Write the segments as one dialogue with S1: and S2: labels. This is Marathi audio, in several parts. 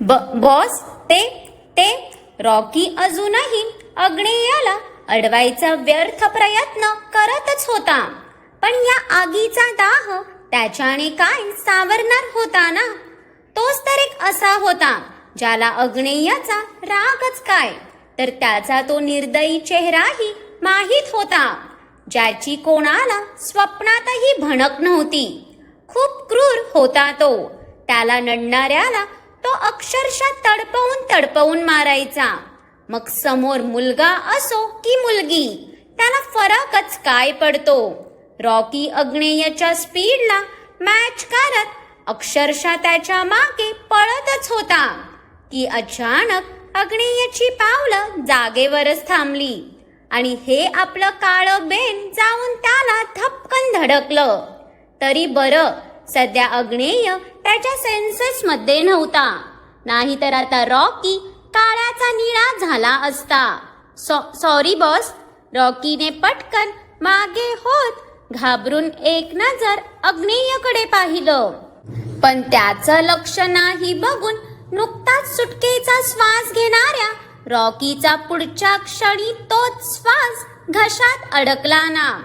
S1: ब बॉस ते ते. रॉकी अजूनही अग्नेयाला अडवायचा व्यर्थ प्रयत्न करतच होता. पण या आगीचा दाह त्याच्याने काय सावरणार होता ना? तोच तर एक असा होता ज्याला अग्नेयाचा रागच काय? तर त्याचा तो निर्दयी चेहराही माहीत होता ज्याची कोणाला स्वप्नातही भणक नव्हती. खूप क्रूर होता तो. त्याला नडणाऱ्याला तो अक्षरशः तडपवून तडपवून मारायचा. मग समोर मुलगा असो की मुलगी त्याला फरकच काय पडतो? रॉकी अग्नेयच्या स्पीडला मॅच करत अक्षरशः त्याच्यामागे पळतच होता. की अचानक अग्नेयची पावलं जागेवरच थांबली आणि हे आपलं काळं बेन जाऊन त्याला धपकन धडकलं. तरी बरं सध्या अग्नेय त्याच्या सेन्सेस मध्ये नव्हता. नाहीतर आता रॉकी काळ्याचा निळा झाला असता. सॉ- सॉरी बॉस रॉकीने पटकन मागे होत घाबरून एक नजर अग्नेयकडे पाहिलं. पण त्याचं लक्ष नाही बघून नुकताच सुटकेचा श्वास घेणाऱ्या रॉकीचा पुढच्या क्षणी तोच श्वास घशात अडकला ना.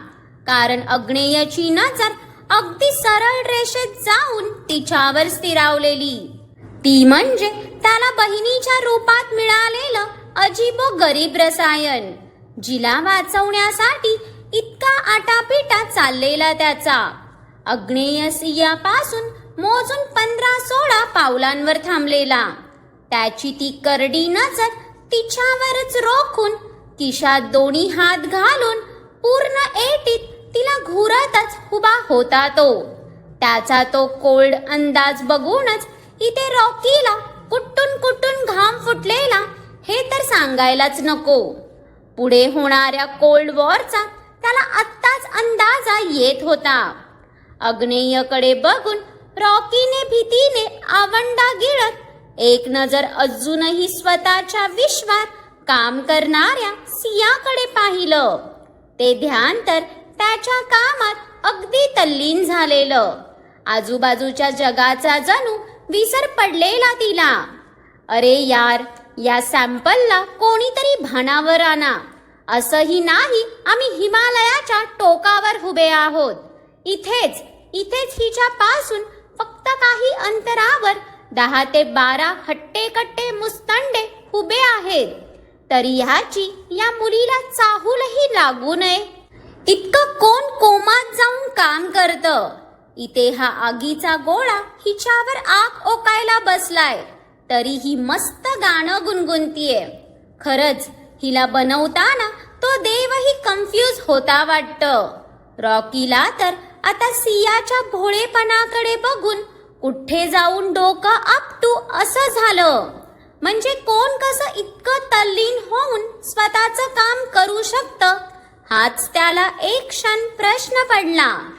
S1: कारण अग्नेयची नजर अगदी सरळ रेषेत जाऊन तिच्यावर स्थिरावलेली. ती म्हणजे त्याला बहिणीच्या रूपात मिळालेलं अजिबो गरीब रसायन जिला वाचवण्यासाठी इतका आटापिटा चाललेला त्याचा. अग्नेयसियापासून मोजून पंधरा सोळा पावलांवर थांबलेला. त्याची ती करडी नजर तिच्यावरच रोखून किशात दोन्ही हात घालून पूर्ण एटीत तिला घुरतच उभा होता तो. त्याचा तो कोल्ड अंदाज बघूनच इथे रॉकीला कुट्टून कुट्टून घाम फुटलेला हे तर सांगायलाच नको. पुढे होणाऱ्या कोल्ड वॉरचा त्याला आत्ताच अंदाजा येत होता. अग्नेयकडे बघून रॉकीने भीतीने आवंडा गिळत एक नजर अजूनही स्वतःच्या विश्वात काम करणाऱ्या सियाकडे पाहिलं. ते ध्यान तर त्याच्या कामात अगदी तल्लीन झालेलं. आजूबाजूच्या जगाचा जणू विसर पडलेला तिला. अरे यार या सॅम्पलला कोणीतरी भानावर आणा. असंही नाही आम्ही हिमालयाच्या टोकावर उभे आहोत. इथेच इथेच हिच्या पासून फक्त काही अंतरावर दहा ते बारा हट्टे कट्टे मुस्तंडे उभे आहेत. तरी ह्याची या मुलीला चाहूलही लागू नये. इतकं कोण कोमात जाऊन काम करतं? इथे हा आगीचा गोळा हिच्यावर आग ओकायला बसलाय. तरी ही मस्त गाणं गुणगुणतीये. खरंच हिला बनवताना तो देवही कन्फ्यूज होता वाटतं. रॉकीला तर आता सियाच्या भोळेपणाकडे बघून कुठे जाऊन डोकं आपटू असं झालं. म्हणजे कोण कसं इतकं तल्लीन होऊन स्वतःचं काम करू शकतं हाच त्याला एक क्षण प्रश्न पडला.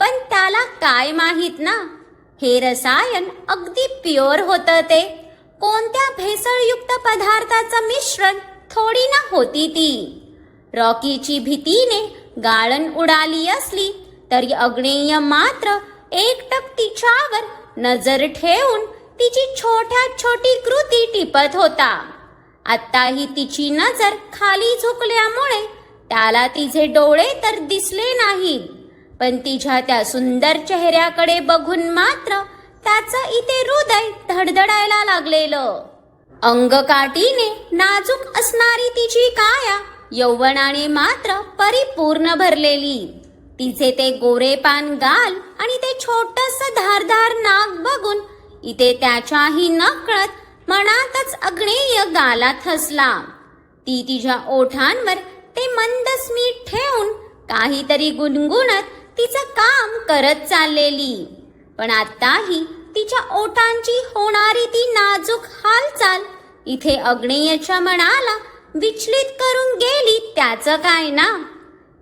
S1: पण त्याला काय माहीत ना? हे रसायन अगदी प्युअर होतं ते. कोणत्या भेसळयुक्त पदार्थाचं मिश्रण थोडी ना होती ती. रॉकीची भीतीने गाळण उडाली असली तरी अग्नेय मात्र एकटक तिच्यावर नजर ठेवून तिची छोट्या छोटी कृती टिपत होता. आत्ताही तिची नजर खाली झुकल्यामुळे त्याला तिचे डोळे तर दिसले नाहीत पण तिच्या त्या सुंदर चेहऱ्याकडे बघून मात्र त्याचं इथे हृदय धडधडायला लागलेलं. अंगकाठीने नाजूक असणारी तिची काया यौवनाने मात्र परिपूर्ण भरलेली. तिचे ते गोरेपान गाल आणि ते छोटस धारधार नाक बघून इथे त्याच्याही नकळत मनातच अग्नेय गाला थसला ती तिच्या ओठांवर ते मंद स्मित ठेवून काहीतरी गुणगुणत तिचं काम करत चाललेली. पण आताही तिच्या ओठांची होणारी ती नाजूक हालचाल इथे अग्नेयच्या मनाला विचलित करून गेली त्याचं काय ना?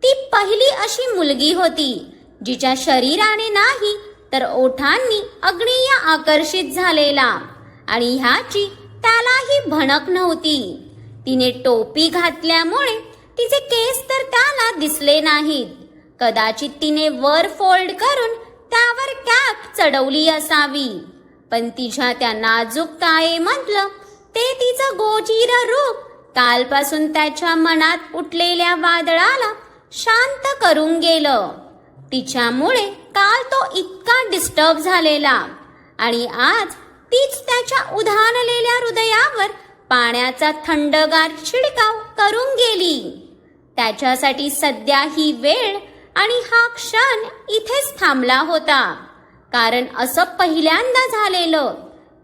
S1: ती पहिली अशी मुलगी होती जिच्या शरीराने नाही तर ओठांनी अग्नेय आकर्षित झालेला. आणि ह्याची त्यालाही भणक नव्हती. तिने टोपी घातल्यामुळे तिचे केस तर त्याला दिसले नाहीत. कदाचित तिने वर फोल्ड करून त्यावर कॅप चढवली असावी. पण तिच्या त्या नाजूकतायेमधलं ते तिचं गोजीर रूप कालपासून त्याच्या मनात उठलेल्या वादळाला शांत करून गेलं. तिच्यामुळे काल तो इतका डिस्टर्ब झालेला. आणि आज तीच त्याच्या उधाणलेल्या हृदयावर पाण्याचा थंडगार शिडकाव करून गेली. त्याच्यासाठी सध्या ही वेळ आणि हा क्षण इथेच थांबला होता. कारण असं पहिल्यांदा झालेलं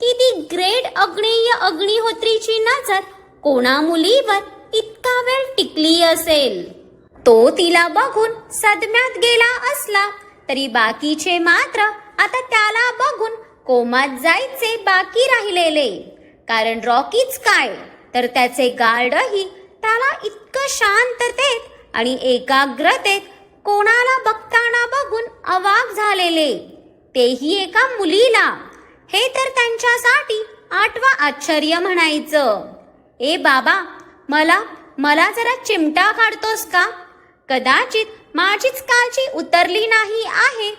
S1: की ती ग्रेट अग्नेय अग्निहोत्रीची नजर कोणा मुलीवर इतका वेळ टिकली असेल? तो तिला बघून सदम्यात गेला असला तरी बाकीचे मात्र आता त्याला बघून कोमात जायचे बाकी राहिलेले. कारण रॉकीच काय तर त्याचे गार्डही त्याला इतकं शांततेत आणि एकाग्रतेत कोणाला बघताना बघून अवाक झालेले. तेही एका मुलीला. हे तर त्यांच्यासाठी आठवा आश्चर्य म्हणायचं. ए बाबा मला मला जरा चिमटा काढतोस का? कदाचित माझीच काळजी उतरली नाही आहे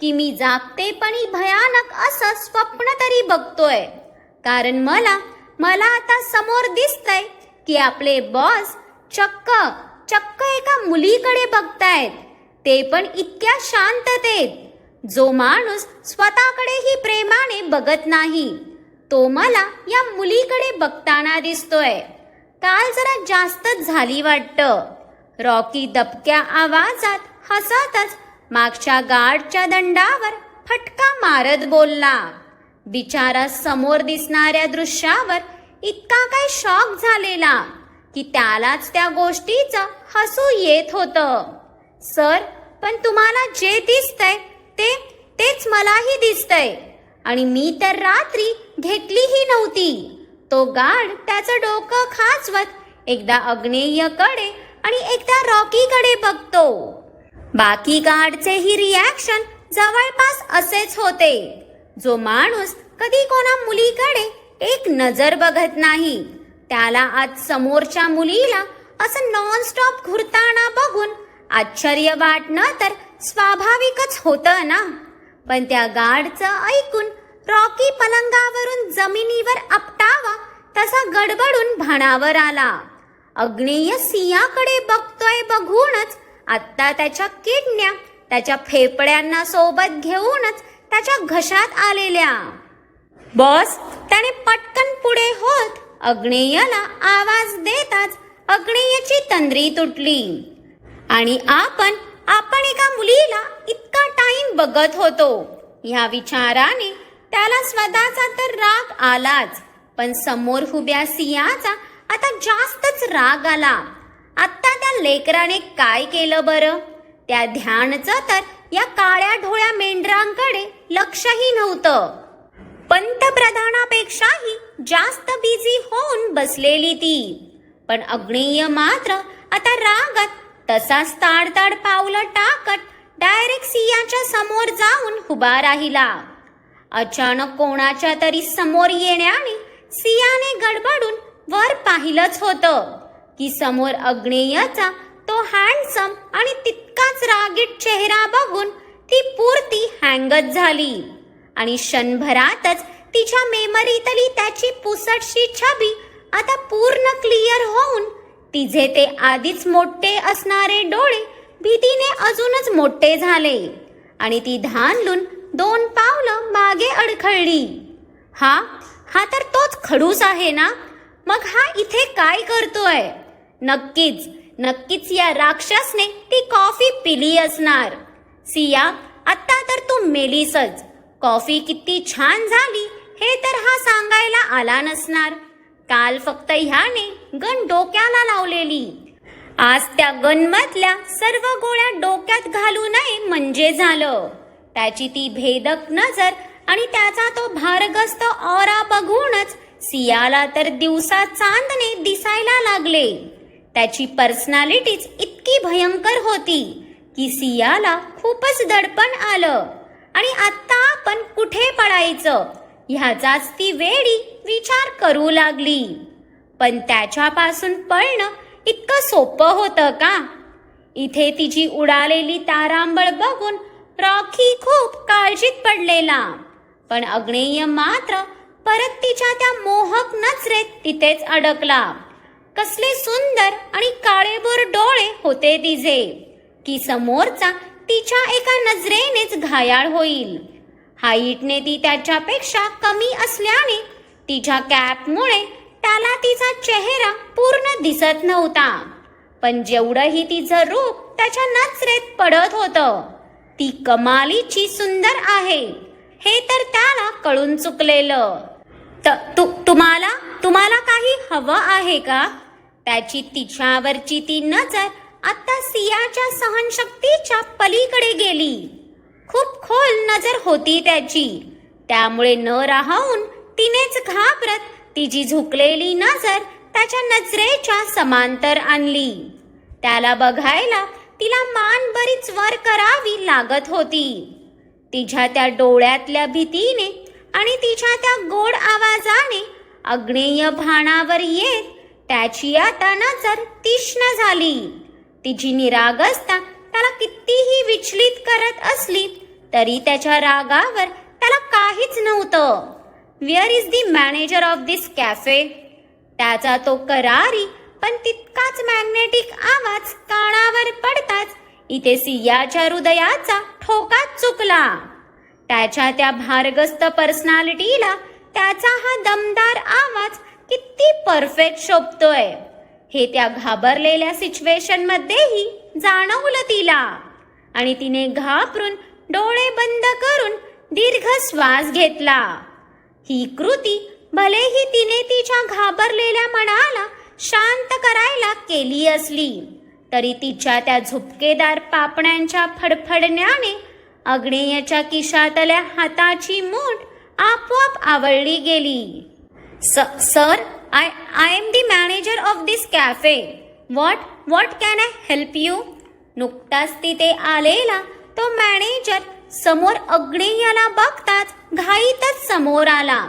S1: की मी जागतेपणी भयानक असं स्वप्न तरी बघतोय. कारण मला मला आता समोर दिसतंय की आपले बॉस चक्क चक्क एका मुलीकडे बघतायत. ते पण इतक्या शांततेत. जो माणूस स्वतःकडेही प्रेमाने बघत नाही तो मला या मुलीकडे बघताना दिसतोय. काल जरा जास्तच झाली वाटतं. रॉकी दबक्या आवाजात हसतच मागच्या गार्डच्या दंडावर फटका मारत बोलला. बिचारा समोर दिसणाऱ्या दृश्यावर इतका काय शॉक झालेला की त्यालाच त्या गोष्टीचं हसू येत होतं. सर पण तुम्हाला जे दिसतंय ते तेच मलाही दिसतंय. आणि मी तर रात्री घेतलीही नव्हती. तो गार्ड त्याचं डोकं खाचवत एकदा अग्नेयकडे आणि एकदा रॉकीकडे बघतो. बाकी गार्डचेही रिॲक्शन जवळपास असेच होते. जो माणूस कधी कोणा मुलीकडे एक नजर बघत नाही. त्याला आज समोरच्या मुलीला असं नॉनस्टॉप घुरताना बघून आश्चर्य वाटणं तर स्वाभाविकच होतं ना. पण त्या गार्डचं ऐकून रॉकी पलंगावरून जमिनीवर आपटावा तसा गडबडून भाणावर आला. अग्नेय सिंहाकडे बघतोय बघूनच आत्ता त्याच्या किडण्या त्याच्या फेफड्यांना सोबत घेऊनच त्याच्या घशात आलेल्या. बॉस त्याने पटकन पुढे होत अग्नेयला आवाज देताच अग्नेयची तंद्री तुटली. आणि आपण आपण एका मुलीला इतका टाइम बघत होतो. ह्या विचाराने त्याला स्वतःचा तर राग आलाच पण समोर उभ्या सिंहाचा आता जास्तच राग आला. आत्ता त्या लेकराने काय केलं बरं? त्या ध्यानचं तर या काळ्या ढोळ्या मेंढरांकडे लक्षही नव्हतं. पंतप्रधानापेक्षाही जास्त बिझी होऊन बसलेली ती. पण अग्नेय मात्र आता रागत तसाच ताडताड पावलं टाकत डायरेक्ट सियाच्या समोर जाऊन उभा राहिला. अचानक कोणाच्या तरी समोर येण्याने सियाने गडबडून वर पाहिलंच होतं. की समोर अग्नेयचा तो हँडसम आणि तितकाच रागीट चेहरा बघून ती पूर्ती हँगत झाली. आणि क्षणभरातच तिच्या मेमरीतली त्याची पुसटशी छबी आता पूर्ण क्लिअर होऊन तिचे ते आधीच मोठे असणारे डोळे भीतीने अजूनच मोठे झाले. आणि ती धानलून दोन पावलं मागे अडखळली. हा हा तर तोच खडूस आहे ना? मग हा इथे काय करतोय? नक्कीच नक्कीच या राक्षसने ती कॉफी पिली असणार. सिया आत्ता तर तू मेलीसच. कॉफी किती छान झाली हे तर हा सांगायला आला नसणार. काल फक्त ह्याने गण डोक्याला लावलेली. आज त्या गनमधल्या सर्व गोळ्या डोक्यात घालू नये म्हणजे झालं. त्याची ती भेदक नजर आणि त्याचा तो भारगस्त ऑरा बघूनच सियाला तर दिवसा चांदणे दिसायला लागले. त्याची पर्सनॅलिटीच इतकी भयंकर होती की सियाला खूपच दडपण आलं. आणि आत्ता आपण कुठे पळायचं? ह्याचाच ती वेडी विचार करू लागली. पण त्याच्यापासून पळणं इतकं सोपं होतं का? इथे तिची उडालेली तारांबळ बघून रॉकी खूप काळजीत पडलेला. पण अग्नेय मात्र परत तिच्या त्या मोहक नजरेत तिथेच अडकला. कसले सुंदर आणि काळेभोर डोळे होते तिचे की समोरचा तिच्या एका नजरेनेच घायाळ होईल. हाईटने ती त्याच्यापेक्षा कमी असल्याने तिच्या कॅपमुळे त्याला तिचा चेहरा पूर्ण दिसत नव्हता. पण जेवढंही तिचं रूप त्याच्या नजरेत पडत होतं ती कमालीची सुंदर आहे. हे तर त्याला कळून चुकलेलं. तु- तुम्हाला तुम्हाला काही हवं आहे का? त्याची तिच्यावरची ती नजर आता सियाच्या सहनशक्तीच्या पलीकडे गेली. खूप खोल नजर होती त्याची. त्यामुळे न राहून तिनेच घाबरत तिची झुकलेली नजर त्याच्या नजरेच्या समांतर आणली. त्याला बघायला तिला मान बरीच वर करावी लागत होती. तिच्या त्या डोळ्यातल्या भीतीने आणि तिच्या त्या गोड आवाजाने अग्नेय भाणावर येत त्याची आता नजर तीक्ष्ण झाली. तिची निरागसता त्याला कितीही विचलित करत असली तरी त्याच्या रागावर त्याला काहीच नव्हतं. Where is the manager of this cafe त्याचा तो करारी पण तितकाच मॅग्नेटिक आवाज कानावर पडताच इथे सियाच्या हृदयाचा ठोकाच चुकला. त्याच्या त्या भारगस्त पर्सनॅलिटीला त्याचा हा दमदार आवाज किती परफेक्ट शोभतोय. हे त्या घाबरलेल्या सिच्युएशन मध्येही जाणवलं तिला. आणि तिने घाबरून डोळे बंद करून दीर्घ श्वास घेतला. ही कृती भलेही तिने तिच्या घाबरलेल्या मनाला शांत करायला केली असली तरी तिच्या त्या झुपकेदार पापण्यांच्या फडफडण्याने अग्नेयच्या किशातल्या हाताची मूठ आपोआप आवळली गेली. स sir I I am the manager of this cafe what what can I help you नुकताच तिथे आलेला तो मॅनेजर समोर अग्नेयाला बघताच घाईतच समोर आला.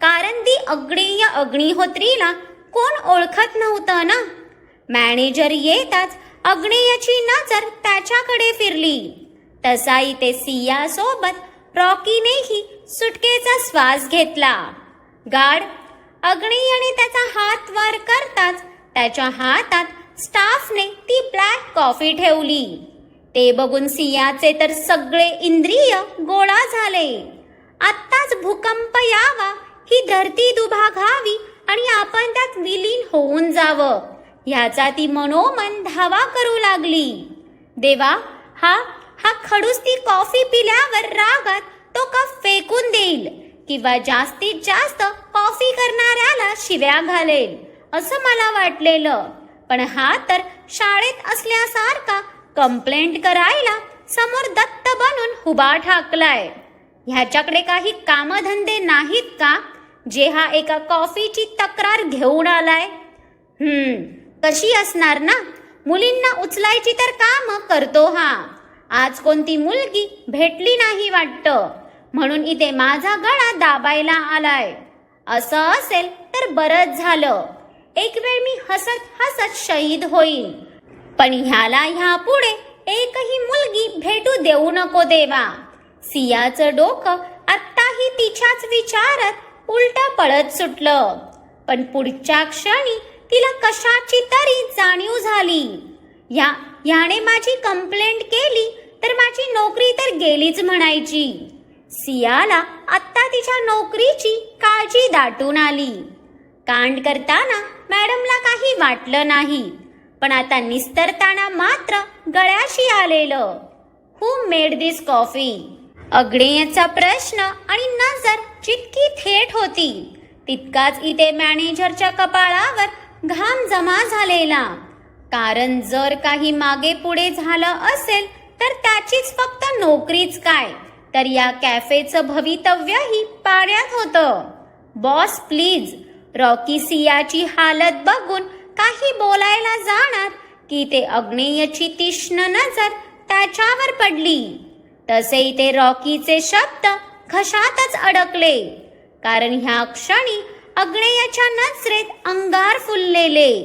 S1: कारण ती अग्नेय अग्निहोत्रीला कोण ओळखत नव्हतं ना? मॅनेजर येताच अग्नेयाची नजर त्याच्याकडे फिरली. तसा इथे सियासोबत रॉकीनेही सुटकेचा श्वास घेतला. अग्नी याने त्याचा हात वर करताच त्याच्या हातात स्टाफने ती ब्लॅक कॉफी ठेवली. ते बघून सियाचे तर सगळे इंद्रिय गोळा झाले. आत्ताच भूकंप यावा ही धरती दुभागावी आणि आपण त्यात विलीन होऊन जावं. ह्याचा ती मनोमन धावा करू लागली. देवा हा हा खडूस ती कॉफी पिल्यावर रागात तो कप फेकून देईल. किंवा जास्तीत जास्त कॉफी करणाऱ्याला शिव्या घालेल असं मला वाटलेलं. पण हा तर शाळेत असल्यासारखा कंप्लेंट करायला समोर दत्त बनून हुबा ठाकलाय. ह्याच्याकडे काही कामधंदे नाहीत का? जे हा एका कॉफीची तक्रार घेऊन आलाय? हम्म कशी असणार ना? मुलींना उचलायची तर काम करतो हा. आज कोणती मुलगी भेटली नाही वाटतं. म्हणून इथे माझा गळा दाबायला आलाय. असं असेल तर बरंच झालं. एक वेळ मी हसत हसत शहीद होईन. पण ह्याला ह्या पुढे एकही मुलगी भेटू देऊ नको देवा. सियाचं डोकं आत्ताही तिच्याच विचारात उलट पळत सुटलं. पण पुढच्या क्षणी तिला कशाची तरी जाणीव झाली. या ह्याने माझी कंप्लेंट केली तर माझी नोकरी तर गेलीच म्हणायची. सियाला आत्ता तिच्या नोकरीची काळजी दाटून आली. कांड करताना मॅडमला काही वाटलं नाही पण आता निस्तरताना मात्र गळ्याशी आलेलं. Who made this coffee? अग्नेयचा प्रश्न आणि नजर जितकी थेट होती तितकाच इथे मॅनेजरच्या कपाळावर घाम जमा झालेला. कारण जर काही मागे पुढे झालं असेल तर त्याचीच फक्त नोकरीच काय? तर या कॅफेचं भवितव्यही पाण्यात होतं. बॉस प्लीज रॉकी सियाची हालत बघून काही बोलायला जाणार की ते अग्नेयची तीक्ष्ण नजर त्याच्यावर पडली. तसे ते रॉकीचे शब्द घशातच अडकले. कारण ह्या क्षणी अग्नेयाच्या नजरेत अंगार फुललेले.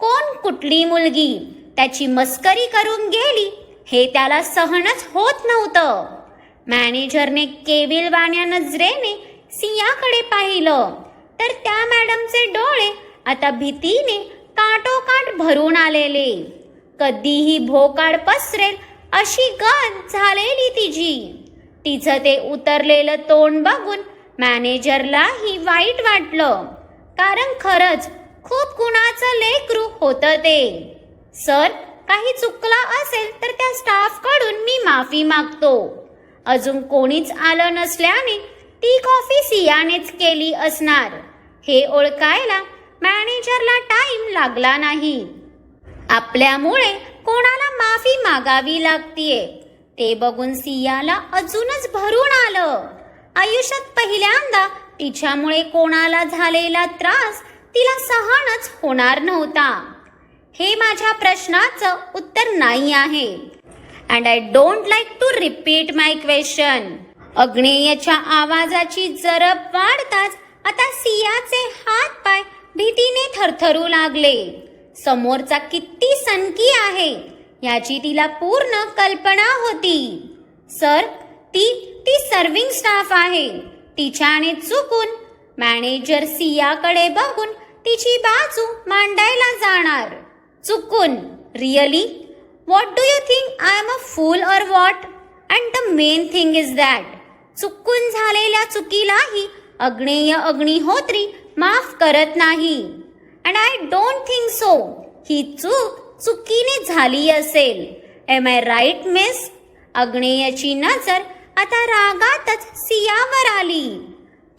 S1: कोण कुठली मुलगी? त्याची मस्करी करून गेली हे त्याला सहनच होत नव्हतं. मॅनेजरने केविलवाण्या नजरेने सियाकडे पाहिलं. तर त्या मॅडमचे डोळे आता भीतीने काटोकाट भरून आलेले. कधीही भोकाड पसरेल अशी गत झालेली तिची. तिचं ते उतरलेलं तोंड बघून मॅनेजरलाही वाईट वाटलं. कारण खरंच खूप गुणाचं लेकरू होतं ते. सर काही चुकला असेल तर त्या स्टाफकडून मी माफी मागतो. अजून कोणीच आलं नसल्याने ती कॉफी सियानेच केली असणार. हे ओळखायला मॅनेजरला टाइम लागला नाही. आपल्यामुळे कोणाला माफी मागावी लागतीये ते बघून सियाला अजूनच भरून आलं. आयुष्यात पहिल्यांदा तिच्यामुळे कोणाला झालेला त्रास तिला सहनच होणार नव्हता. हे माझ्या प्रश्नाचं उत्तर नाही आहे. And I don't like to repeat my question अग्नेयच्या आवाजाची जरब वाढताच आता सियाचे हात पाय भीतीने थरथरू लागले. समोरचा किती सनकी आहे? याची तिला पूर्ण कल्पना होती. सर ती ती सर्विंग स्टाफ आहे. तिच्याने चुकून मॅनेजर सियाकडे बघून तिची बाजू मांडायला जाणार. चुकून. Really what do you think I am a fool or what and the main thing is that चुकून झालेल्या चुकीलाही अग्नेय अग्निहोत्री माफ करत नाही. And I don't think so ही चूक चुकीने झाली असेल. एम आय राईट मिस अग्नेयची नजर आता रागातच सियावर आली.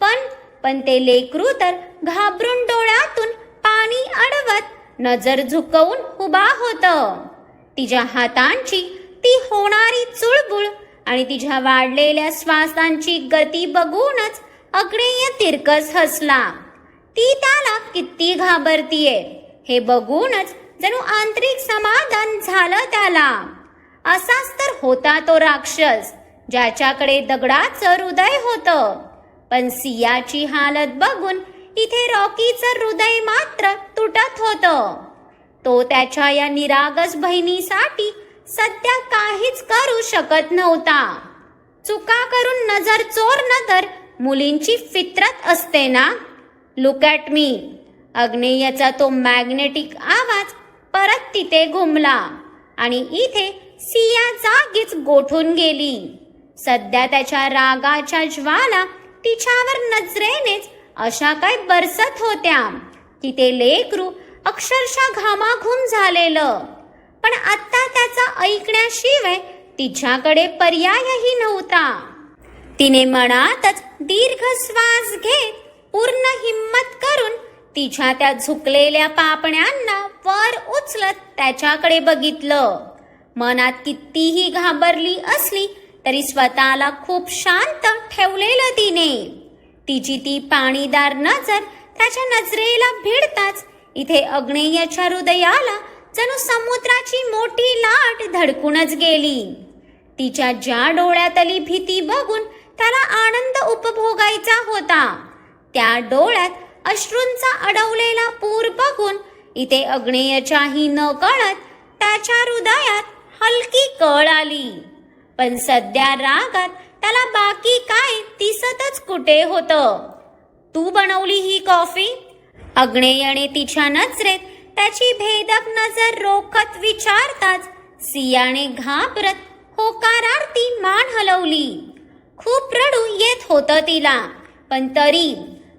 S1: पण पण ते लेकरू तर घाबरून डोळ्यातून पाणी अडवत नजर झुकवून उभा होतं. तिच्या हातांची ती होणारी चुळबुळ आणि तिच्या वाढलेल्या श्वासांची गती बघूनच अग्नेय तिरकस हसला. ती त्याला किती घाबरतीये हे बघूनच जणू आंतरिक समाधान झालं त्याला. असाच तर होता तो राक्षस ज्याच्याकडे दगडाचं हृदय होतं. पण सियाची हालत बघून इथे रॉकीचं हृदय मात्र तुटत होतं. तो त्याच्या या निरागस बहिणीसाठी सध्या काहीच करू शकत नव्हता. चुका करून नजर चोरनं तर मुलींची फित्रत असते ना? लुक ॲट मी अग्नेयचा तो मॅग्नेटिक आवाज परत तिथे घुमला आणि इथे सिया जागीच गोठून गेली. सध्या त्याच्या रागाच्या ज्वाला तिच्यावर नजरेनेच अशा काय बरसत होत्या. की ते लेकरू अक्षरशः घामाघूम झालेलं. पण आत्ता त्याचा ऐकण्याशिवाय तिच्याकडे पर्यायही नव्हता. तिने मनातच दीर्घ श्वास घेत पूर्ण हिम्मत करून तिच्या त्या झुकलेल्या पापण्यांना वर उचलत त्याच्याकडे बघितलं. मनात कितीही घाबरली असली तरी स्वतःला खूप शांत ठेवलेलं तिने. तिची ती पाणीदार नजर त्याच्या नजरेला भिडताच इथे अग्नेयाच्या हृदयाला जणू समुद्राची मोठी लाट धडकूनच गेली. तिच्या ज्या डोळ्यातली भीती बघून त्याला आनंद उपभोगायचा होता. त्या डोळ्यात अश्रूंचा अडवलेला पूर बघून इथे अग्नेयच्याही न कळत त्याच्या हृदयात हलकी कळ आली. पण सध्या रागात त्याला बाकी काय दिसतच कुठे होतं? तू बनवली ही कॉफी? अग्नेयने तिच्या नजरेत त्याची भेदक नजर रोखत विचारताच सियाने घाबरत होकारार्थी मान हलवली. खूप रडू येत होतं तिला पण तरी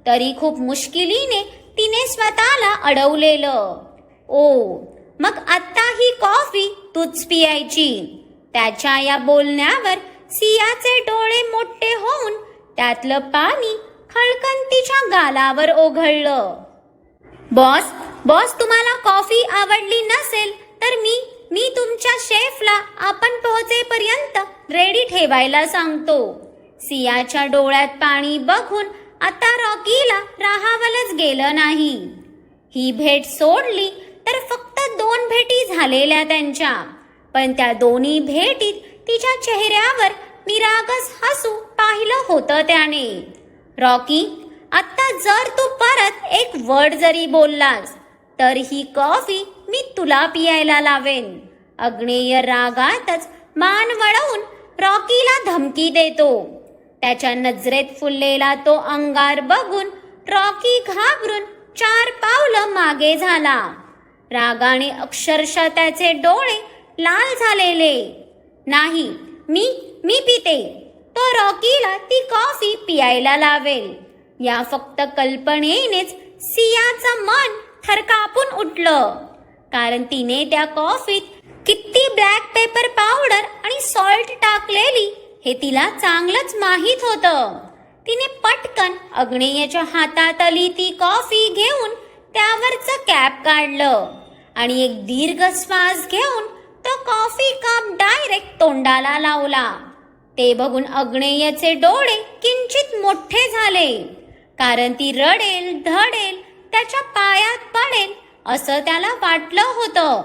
S1: तरी खूप मुश्किलीने तिने स्वतःला अडवलेलं. ओ मग आत्ता ही कॉफी तूच पियायची? त्याच्या या बोलण्यावर सियाचे डोळे मोठे होऊन त्यातलं पाणी खळकन तिच्या गालावर ओघळलं. बॉस बॉस तुम्हाला कॉफी आवडली नसेल तर मी मी तुमच्या शेफला आपण पोहोचेपर्यंत रेडी ठेवायला सांगतो. सियाच्या डोळ्यात पाणी बघून आता रॉकीला राहावलंच गेलं नाही. ही भेट सोडली तर फक्त दोन भेटी झालेल्या त्यांच्या पण त्या दोन्ही भेटीत तिच्या चेहऱ्यावर निरागस हसू पाहिलं होतं त्याने. रॉकी आता जर तू परत एक वर्ड जरी बोललास तर ही कॉफी मी तुला पियायला लावेन. अग्नेय रागातच मान वळवून रॉकीला धमकी देतो. त्याच्या नजरेत फुललेला तो अंगार बघून रॉकी घाबरून चार पावलं मागे झाला. रागाने अक्षरशः त्याचे डोळे लाल झालेले. नाही मी मी पिते. तो रॉकीला ती कॉफी पियायला लावेल. या फक्त कल्पनेनेच सियाचं मन थरकापून उठलं. कारण तिने त्या कॉफीत किती ब्लॅक पेपर पावडर आणि सॉल्ट टाकलेली हे तिला चांगलंच माहीत होतं. तिने पटकन अग्नेयच्या हातात आली ती कॉफी घेऊन त्यावरचं कॅप काढलं आणि एक दीर्घ श्वास घेऊन तो कॉफी कप डायरेक्ट तोंडाला लावला. ते बघून अग्नेयचे डोळे किंचित मोठे झाले. कारण ती रडेल धडेल त्याच्या पायात पडेल असं त्याला वाटलं होतं.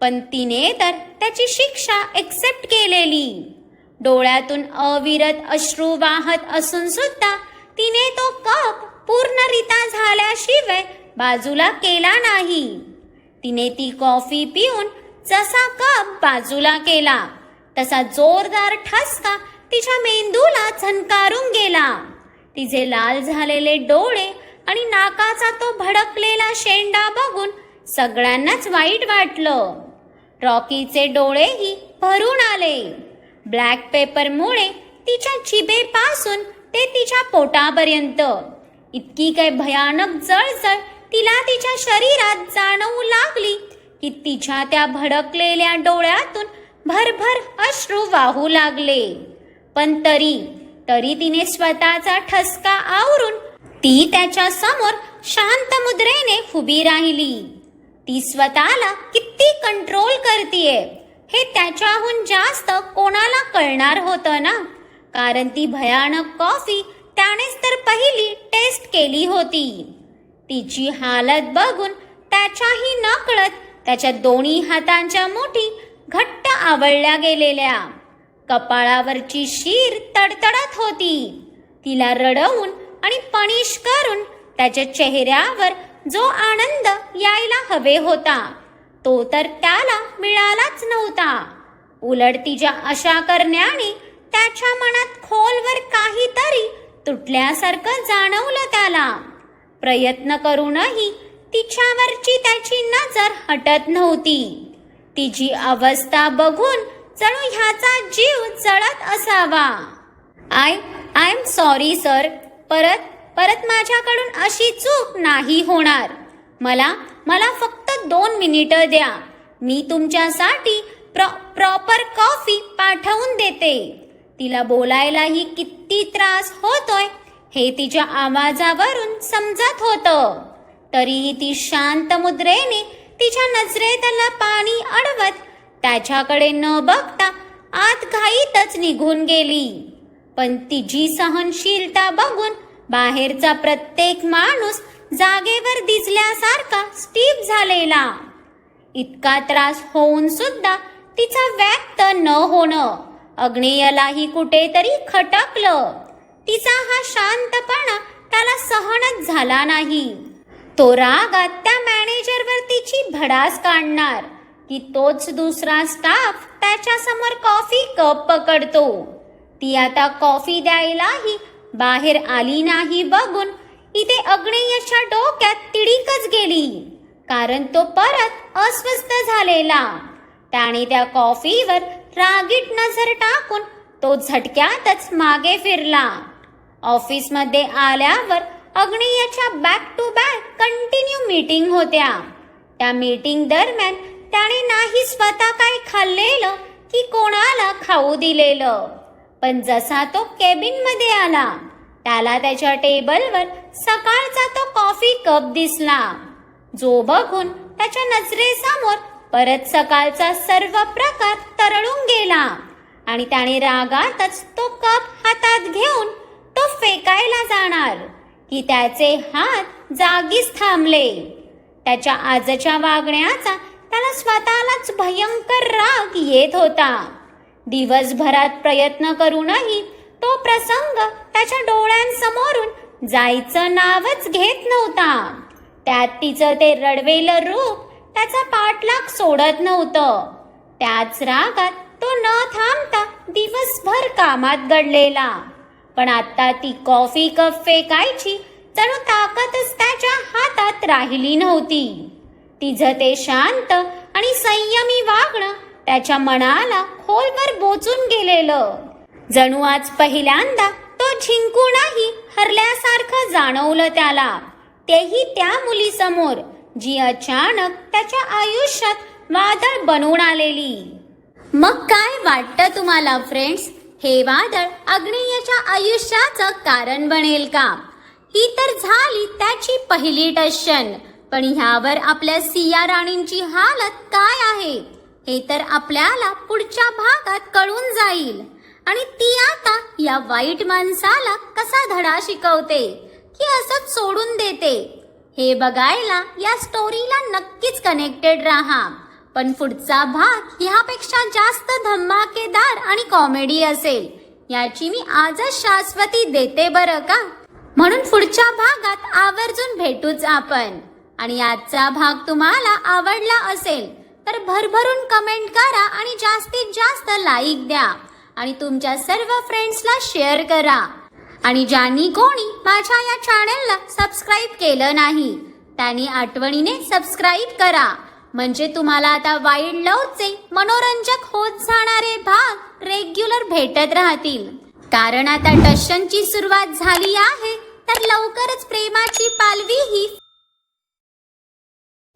S1: पण तिने तर त्याची शिक्षा एक्सेप्ट केलेली. डोळ्यातून अविरत अश्रू वाहत असून सुद्धा तिने तो कप पूर्णरित्या झाल्याशिवाय बाजूला केला नाही. तिने ती कॉफी पिऊन जसा कप बाजूला केला तसा जोरदार ठसका तिच्या मेंदूला झनकारून गेला. तिचे लाल झालेले डोळे आणि नाकाचा तो भडकलेला शेंडा बघून सगळ्यांनाच वाईट वाटलं. रॉकीचे डोळेही भरून आले. ब्लॅक पेपरमुळे तिच्या जिभेपासून ते तिच्या पोटापर्यंत. इतकी काय भयानक जळजळ तिला तिच्या शरीरात जाणवू लागली की तिच्या त्या भडकलेल्या डोळ्यातून भरभर अश्रू वाहू लागले. पण तरी तरी तिने स्वतःचा ठसका आवरून ती त्याच्यासमोर शांत मुद्रेने उभी राहिली. ती स्वतःला किती कंट्रोल करतीये हे त्याच्याहून जास्त कोणाला कळणार होतं ना? कारण ती भयानक कॉफी त्यानेच तर पहिली टेस्ट केली होती. तिची हालत बघून त्याच्याही नकळत त्याच्या दोन्ही हातांच्या मुठी घट्ट आवळल्या गेलेल्या. कपाळावरची शीर तडतडत होती. तिला रडवून आणि पनिश करून त्याच्या चेहऱ्यावर जो आनंद यायला हवे होता तो तर त्याला मिळालाच नव्हता. उलट तिच्या अशा करण्याने त्याच्या मनात खोलवर काहीतरी तुटल्यासारखं जाणवलं त्याला. प्रयत्न करूनही तिच्यावरची त्याची नजर हटत नव्हती. तिची अवस्था बघून जणू ह्याचा जीव जळत असावा. I I am sorry sir. परत परत माझ्याकडून अशी चूक नाही होणार. मला मला फक्त दोन मिनिटं द्या. मी तुमच्यासाठी प्रॉ प्रॉपर कॉफी पाठवून देते. तिला बोलायलाही किती त्रास होतोय हे तिच्या आवाजावरून समजत होतं. तरीही ती शांत मुद्रेने तिच्या नजरेतला पाणी अडवत त्याच्याकडे न बघता आत घाईतच निघून गेली. पण तिची सहनशीलता बघून बाहेरचा प्रत्येक माणूस जागेवर दिसल्यासारखा स्टीप झालेला. इतका त्रास होऊन सुद्धा तिचा व्यक्त न होणं अग्नेयलाही कुठेतरी खटकलं. तिचा हा शांतपणा त्याला सहनच झाला नाही. तो रागात त्या मॅनेजरवर तिची भडास काढणार. की तोच दुसरा स्टाफ त्याच्यासमोर कॉफी कप पकडतो. ती आता कॉफी द्यायलाही बाहेर आली नाही बघून इथे अग्नेयच्या डोक्यात तिडीकच गेली. कारण तो परत अस्वस्थ झालेला. त्याने त्या कॉफीवर रागीट नजर टाकून तो झटक्यातच मागे फिरला. ऑफिसमध्ये आल्यावर अग्नेयच्या back to back continue meeting होत्या. त्या मीटिंग दरम्यान त्याने नाही स्वतः काय खाल्लेलं की कोणाला खाऊ दिलेलं. पण जसा तो केबिनमध्ये आला त्याला त्याच्या टेबलवर सकाळचा तो कॉफी कप दिसला. जो बघून त्याच्या नजरेसमोर परत सकाळचा सर्व प्रकार तरळून गेला आणि त्याने रागातच तो कप हातात घेऊन तो फेकायला जाणार की त्याचे हात जागीच थांबले. त्याच्या आजच्या वागण्याचा त्याला स्वतःलाच भयंकर राग येत होता. दिवसभरात प्रयत्न करूनही तो प्रसंग त्याच्या डोळ्यांसमोरून जायचं नावच घेत नव्हता. त्यात तिचं ते रडवेलं रूप त्याचा पाठलाग सोडत नव्हतं. त्याच रागात तो न थांबता दिवसभर कामात गडलेला पण आता ती कॉफी कप फेकायची जणू ताकदच त्याच्या हातात राहिली नव्हती. तिचं ते शांत आणि संयमी वागणं त्याच्या मनाला खोलवर बोचून गेलेलं. जणू आज पहिल्यांदा तो जिंकूनही हरल्यासारखं जाणवलं त्याला. तेही त्या मुलीसमोर जी अचानक त्याच्या आयुष्यात वादळ बनून आलेली. मग काय वाटतं तुम्हाला फ्रेंड्स हे वादळ अग्नेयाच्या आयुष्याचं कारण बनेल का? ही तर झाली त्याची पहिली टशन. पण ह्यावर आपल्या सिया राणींची हालत काय आहे हे तर आपल्याला पुढच्या भागात कळून जाईल. आणि ती आता या वाईट माणसाला कसा धडा शिकवते की असंच सोडून देते. हे बघायला या स्टोरीला नक्कीच कनेक्टेड राहा. पण पुढचा भाग ह्यापेक्षा जास्त धमाकेदार आणि कॉमेडी असेल याची मी आजच शाश्वती देते बरं का? म्हणून पुढच्या भागात आवर्जून भेटूच आपण. आणि आजचा भाग तुम्हाला आवडला असेल तर भरभरून कमेंट करा आणि जास्तीत जास्त लाईक द्या. आणि तुमच्या सर्व फ्रेंड्सला शेअर करा. आणि ज्यांनी कोणी माझ्या या चॅनलला सबस्क्राईब केलं नाही त्यांनी आठवणीने सबस्क्राईब करा. म्हणजे तुम्हाला आता वाईल्ड लवचे मनोरंजक होत जाणारे भाग रेग्युलर भेटत राहतील. कारण आता टशनची सुरुवात झाली आहे तर लवकरच प्रेमाची पालवी ही